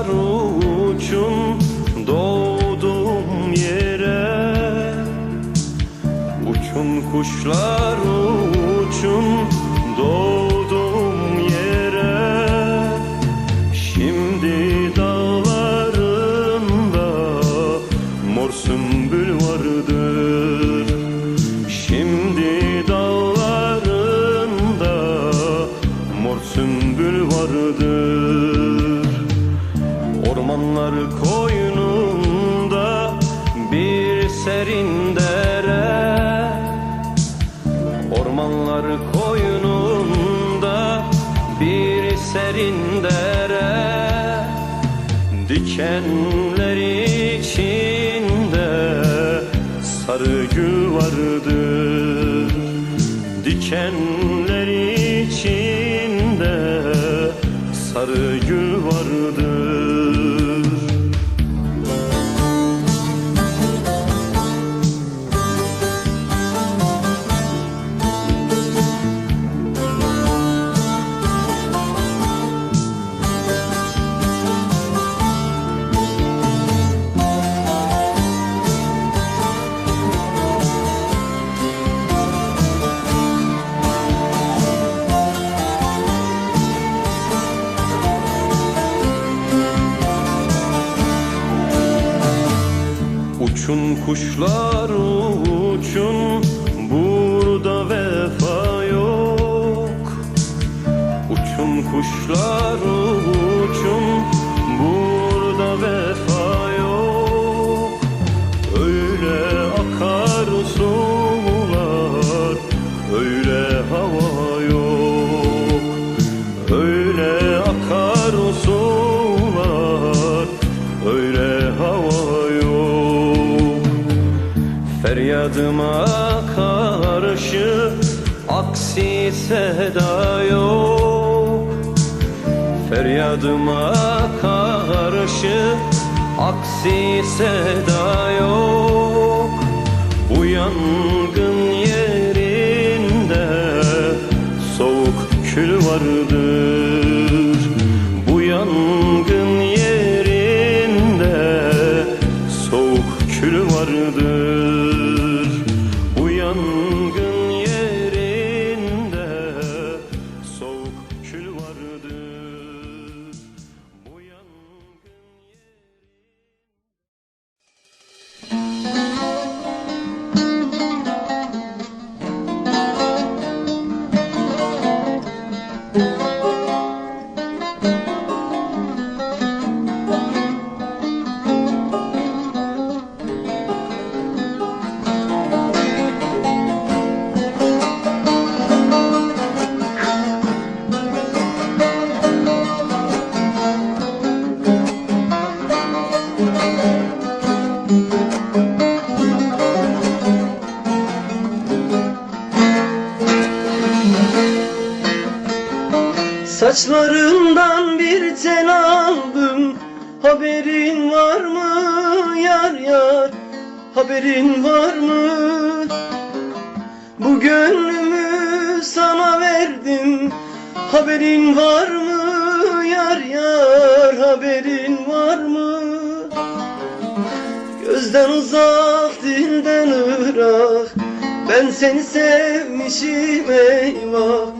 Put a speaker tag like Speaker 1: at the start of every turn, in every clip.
Speaker 1: kuşlar uçun doğduğum yere. Uçun kuşlar uçun Ormanlar koynunda bir serin dere. Ormanlar koynunda bir serin dere. Dikenler içinde sarı gül vardır. Dikenler içinde Uçun kuşlar uçun burada vefa yok. Uçun kuşlar uçun Feryadıma karşı aksi seda yok. Feryadıma karşı aksi seda yok. Bu yangın yerinde soğuk kül vardır. Bu yangın
Speaker 2: Saçlarından bir tel aldım. Haberin var mı yar yar? Haberin var mı? Bu gönlümü sana verdim. Haberin var mı yar yar? Haberin var mı? Gözden uzak dilden ırak. Ben seni sevmişim eyvah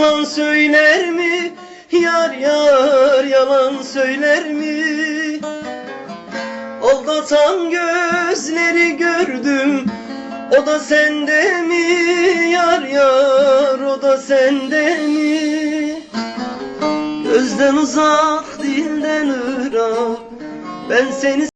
Speaker 2: yalan söyler mi? Yar yar yalan söyler mi? Aldatan gözleri gördüm O da sende mi? Yar yar o da sende mi? Gözden uzak dilden ırak Ben seni